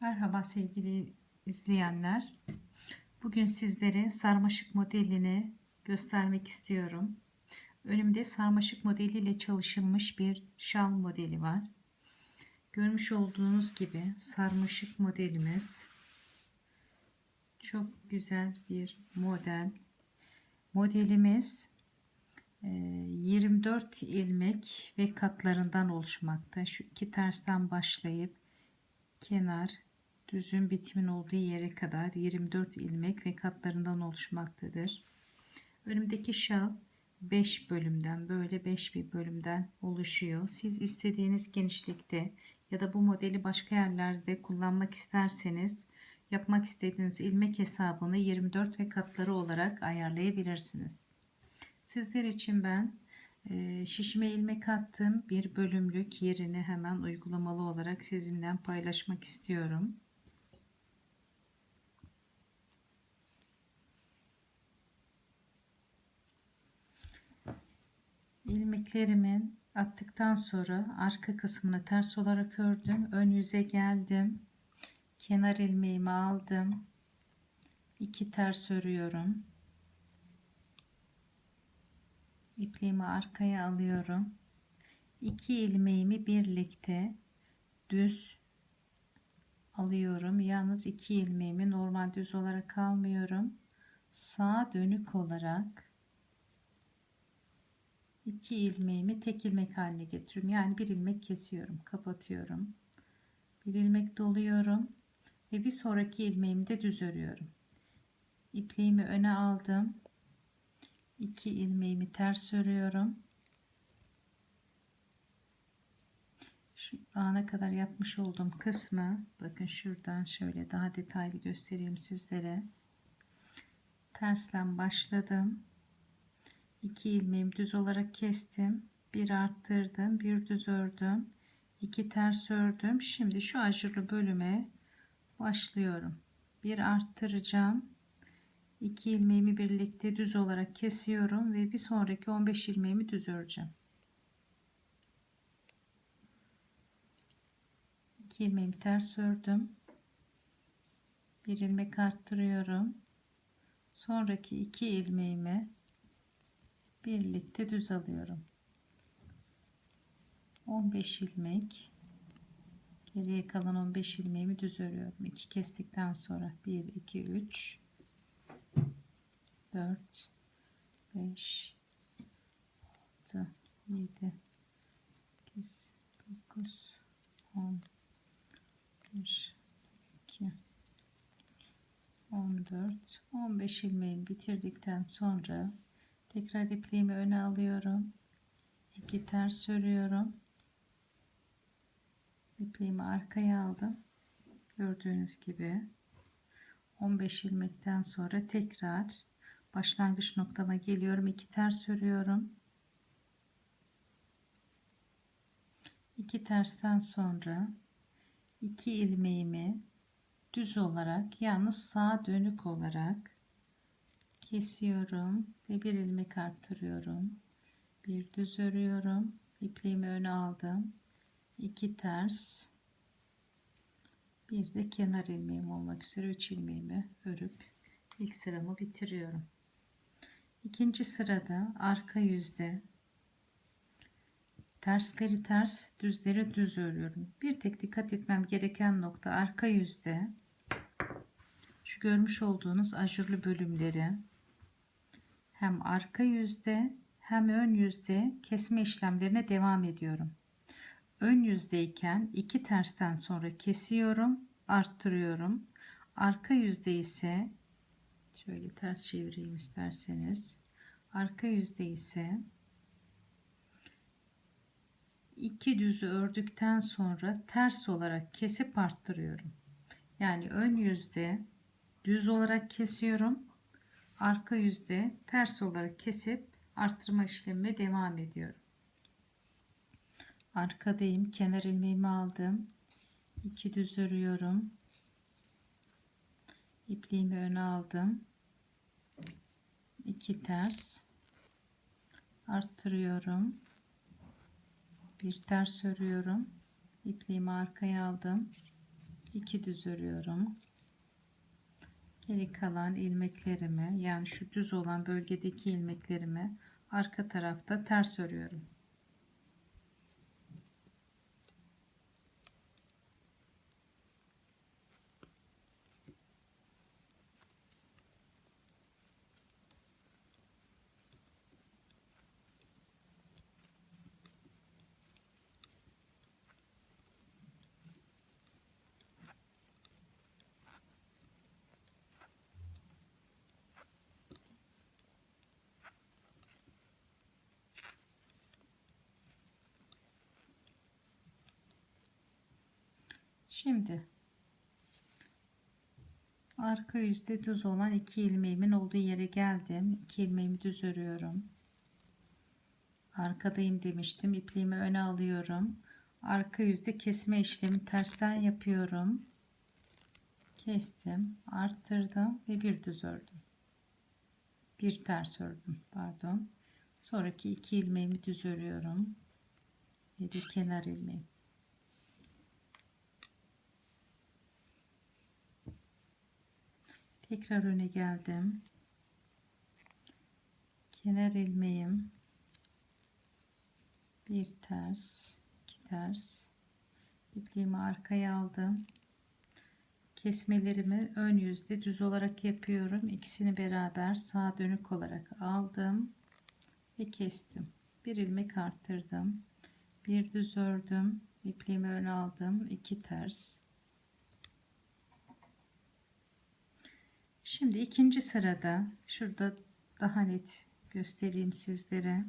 Merhaba sevgili izleyenler. Bugün sizlere sarmaşık modelini göstermek istiyorum. Önümde sarmaşık modeliyle çalışılmış bir şal modeli var. Görmüş olduğunuz gibi sarmaşık modelimiz çok güzel bir model. Modelimiz e, 24 ilmek ve katlarından oluşmakta. Şu iki tersten başlayıp kenar düzün bitimin olduğu yere kadar 24 ilmek ve katlarından oluşmaktadır. Önümdeki şal 5 bölümden böyle 5 bir bölümden oluşuyor. Siz istediğiniz genişlikte ya da bu modeli başka yerlerde kullanmak isterseniz yapmak istediğiniz ilmek hesabını 24 ve katları olarak ayarlayabilirsiniz. Sizler için ben e, şişime ilmek attım bir bölümlük yerini hemen uygulamalı olarak sizinle paylaşmak istiyorum. İlmeklerimin attıktan sonra arka kısmını ters olarak ördüm. Ön yüze geldim. Kenar ilmeğimi aldım. iki ters örüyorum. İpliğimi arkaya alıyorum. İki ilmeğimi birlikte düz alıyorum. Yalnız iki ilmeğimi normal düz olarak almıyorum. Sağa dönük olarak iki ilmeğimi tek ilmek haline getiriyorum. Yani bir ilmek kesiyorum, kapatıyorum. Bir ilmek doluyorum ve bir sonraki ilmeğimi de düz örüyorum. İpliğimi öne aldım. 2 ilmeğimi ters örüyorum. Şu ana kadar yapmış olduğum kısmı bakın şuradan şöyle daha detaylı göstereyim sizlere. Terslen başladım. 2 ilmeğimi düz olarak kestim. Bir arttırdım, bir düz ördüm. 2 ters ördüm. Şimdi şu ajurlu bölüme başlıyorum. Bir arttıracağım 2 ilmeğimi birlikte düz olarak kesiyorum ve bir sonraki 15 ilmeğimi düz öreceğim. 2 ilmeğimi ters ördüm. Bir ilmek arttırıyorum. Sonraki 2 ilmeğimi birlikte düz alıyorum. 15 ilmek geriye kalan 15 ilmeğimi düz örüyorum. 2 kestikten sonra 1 2 3 4 5 6 7 8 9 10 1 2 14 15 ilmeğimi bitirdikten sonra tekrar ipliğimi öne alıyorum 2 ters örüyorum ipliğimi arkaya aldım gördüğünüz gibi 15 ilmekten sonra tekrar başlangıç noktama geliyorum. 2 ters örüyorum. 2 tersten sonra 2 ilmeğimi düz olarak yalnız sağa dönük olarak kesiyorum ve bir ilmek arttırıyorum. Bir düz örüyorum. İpliğimi öne aldım. 2 ters bir de kenar ilmeğim olmak üzere 3 ilmeğimi örüp ilk sıramı bitiriyorum. İkinci sırada arka yüzde tersleri ters düzleri düz örüyorum. Bir tek dikkat etmem gereken nokta arka yüzde şu görmüş olduğunuz ajurlu bölümleri hem arka yüzde hem ön yüzde kesme işlemlerine devam ediyorum. Ön yüzdeyken iki tersten sonra kesiyorum, arttırıyorum. Arka yüzde ise şöyle ters çevireyim isterseniz. Arka yüzde ise iki düzü ördükten sonra ters olarak kesip arttırıyorum. Yani ön yüzde düz olarak kesiyorum. Arka yüzde ters olarak kesip arttırma işlemine devam ediyorum. Arkadayım. Kenar ilmeğimi aldım. 2 düz örüyorum. İpliğimi öne aldım. 2 ters arttırıyorum. Bir ters örüyorum. İpliğimi arkaya aldım. 2 düz örüyorum. Geri kalan ilmeklerimi yani şu düz olan bölgedeki ilmeklerimi arka tarafta ters örüyorum. Şimdi arka yüzde düz olan iki ilmeğimin olduğu yere geldim. İki ilmeğimi düz örüyorum. Arkadayım demiştim. İpliğimi öne alıyorum. Arka yüzde kesme işlemi tersten yapıyorum. Kestim, arttırdım ve bir düz ördüm. Bir ters ördüm, pardon. Sonraki iki ilmeğimi düz örüyorum. Ve kenar ilmeğim. Tekrar öne geldim. Kenar ilmeğim. Bir ters, iki ters. İpliğimi arkaya aldım. Kesmelerimi ön yüzde düz olarak yapıyorum. İkisini beraber sağa dönük olarak aldım ve kestim. Bir ilmek arttırdım. Bir düz ördüm. İpliğimi öne aldım. iki ters. Şimdi ikinci sırada şurada daha net göstereyim sizlere.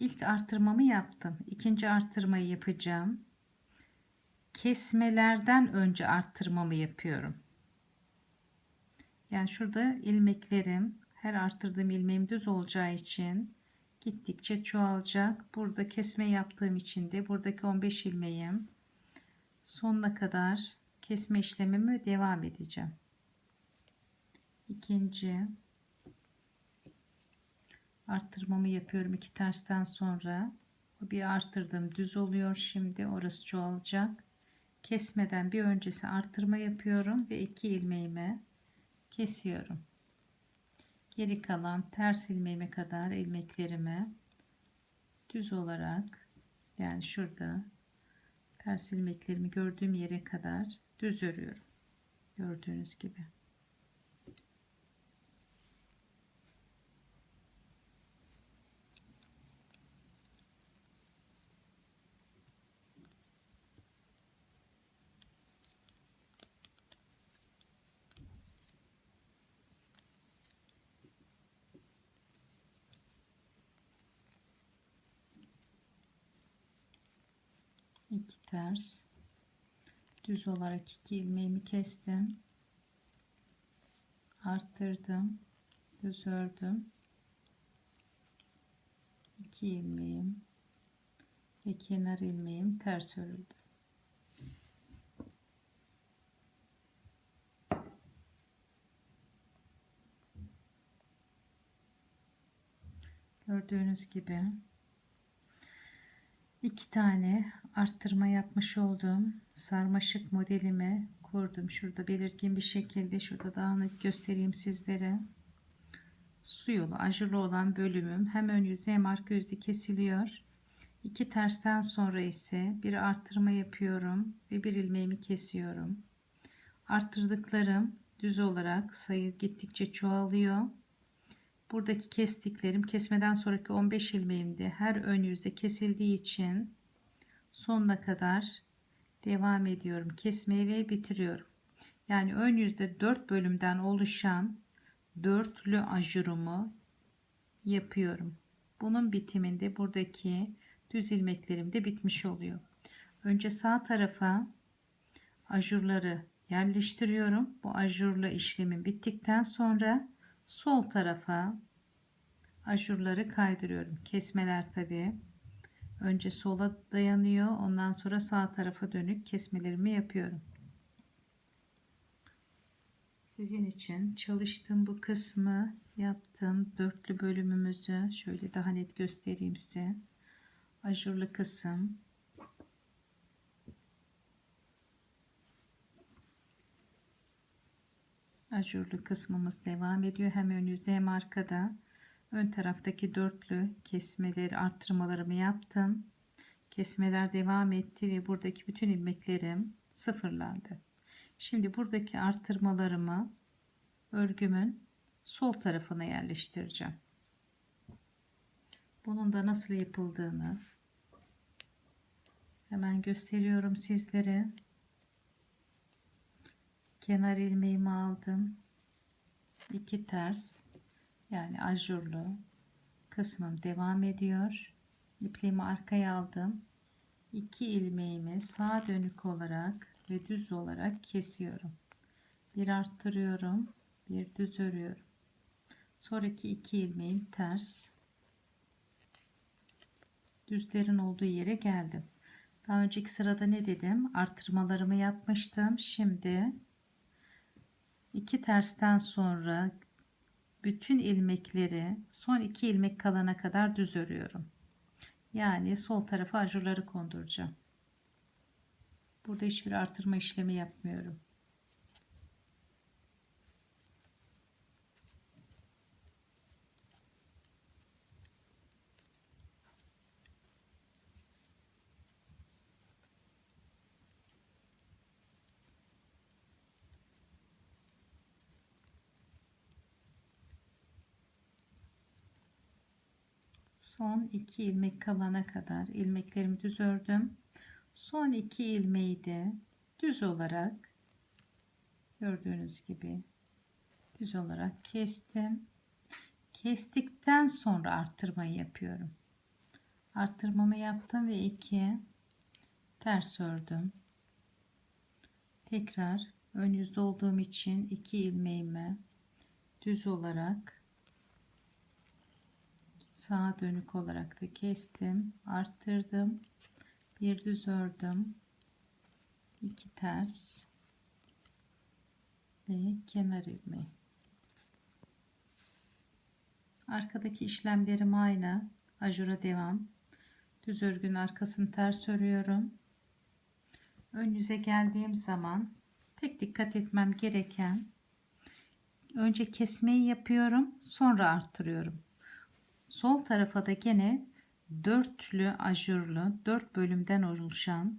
İlk artırmamı yaptım. İkinci artırmayı yapacağım. Kesmelerden önce arttırmamı yapıyorum. Yani şurada ilmeklerim her arttırdığım ilmeğim düz olacağı için gittikçe çoğalacak. Burada kesme yaptığım için de buradaki 15 ilmeğim sonuna kadar kesme işlemimi devam edeceğim ikinci. Arttırmamı yapıyorum iki tersten sonra. Bir arttırdım düz oluyor şimdi orası çoğalacak. Kesmeden bir öncesi arttırma yapıyorum ve iki ilmeğime kesiyorum. Geri kalan ters ilmeğime kadar ilmeklerimi düz olarak yani şurada ters ilmeklerimi gördüğüm yere kadar düz örüyorum. Gördüğünüz gibi iki ters. Düz olarak iki ilmeğimi kestim. Arttırdım. Düz ördüm. İki ilmeğim ve kenar ilmeğim ters örüldü. Gördüğünüz gibi iki tane arttırma yapmış olduğum sarmaşık modelimi kurdum. Şurada belirgin bir şekilde şurada daha net göstereyim sizlere. Su yolu ajurlu olan bölümüm hem ön yüzde hem arka yüzde kesiliyor. İki tersten sonra ise bir arttırma yapıyorum ve bir ilmeğimi kesiyorum. Arttırdıklarım düz olarak sayı gittikçe çoğalıyor. Buradaki kestiklerim kesmeden sonraki 15 ilmeğimde her ön yüzde kesildiği için sonuna kadar devam ediyorum kesmeye ve bitiriyorum. Yani ön yüzde 4 bölümden oluşan dörtlü ajurumu yapıyorum. Bunun bitiminde buradaki düz ilmeklerim de bitmiş oluyor. Önce sağ tarafa ajurları yerleştiriyorum. Bu ajurlu işlemin bittikten sonra sol tarafa ajurları kaydırıyorum. Kesmeler tabii. Önce sola dayanıyor. Ondan sonra sağ tarafa dönük kesmelerimi yapıyorum. Sizin için çalıştım bu kısmı yaptım. Dörtlü bölümümüzü şöyle daha net göstereyim size. Ajurlu kısım. Ajurlu kısmımız devam ediyor. Hem ön yüzde hem arkada. Ön taraftaki dörtlü kesmeleri arttırmalarımı yaptım. Kesmeler devam etti ve buradaki bütün ilmeklerim sıfırlandı. Şimdi buradaki arttırmalarımı örgümün sol tarafına yerleştireceğim. Bunun da nasıl yapıldığını hemen gösteriyorum sizlere. Kenar ilmeğimi aldım. İki ters yani ajurlu kısmım devam ediyor. İpliğimi arkaya aldım. İki ilmeğimi sağa dönük olarak ve düz olarak kesiyorum. Bir arttırıyorum, bir düz örüyorum. Sonraki iki ilmeğim ters. Düzlerin olduğu yere geldim. Daha önceki sırada ne dedim? Arttırmalarımı yapmıştım. Şimdi iki tersten sonra bütün ilmekleri son iki ilmek kalana kadar düz örüyorum. Yani sol tarafa ajurları konduracağım. Burada hiçbir artırma işlemi yapmıyorum. Son iki ilmek kalana kadar ilmeklerimi düz ördüm. Son iki ilmeği de düz olarak gördüğünüz gibi düz olarak kestim. Kestikten sonra arttırmayı yapıyorum. Arttırmamı yaptım ve iki ters ördüm. Tekrar ön yüzde olduğum için iki ilmeğimi düz olarak sağa dönük olarak da kestim arttırdım bir düz ördüm iki ters ve kenar ilmeği arkadaki işlemlerim aynı ajura devam. Düz örgünün arkasını ters örüyorum. Ön yüze geldiğim zaman tek dikkat etmem gereken önce kesmeyi yapıyorum sonra arttırıyorum Sol tarafa da gene dörtlü ajurlu dört bölümden oluşan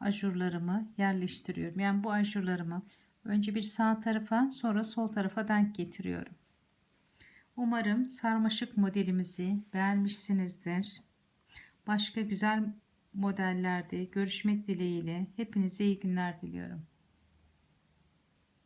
ajurlarımı yerleştiriyorum. Yani bu ajurlarımı önce bir sağ tarafa sonra sol tarafa denk getiriyorum. Umarım sarmaşık modelimizi beğenmişsinizdir. Başka güzel modellerde görüşmek dileğiyle hepinize iyi günler diliyorum.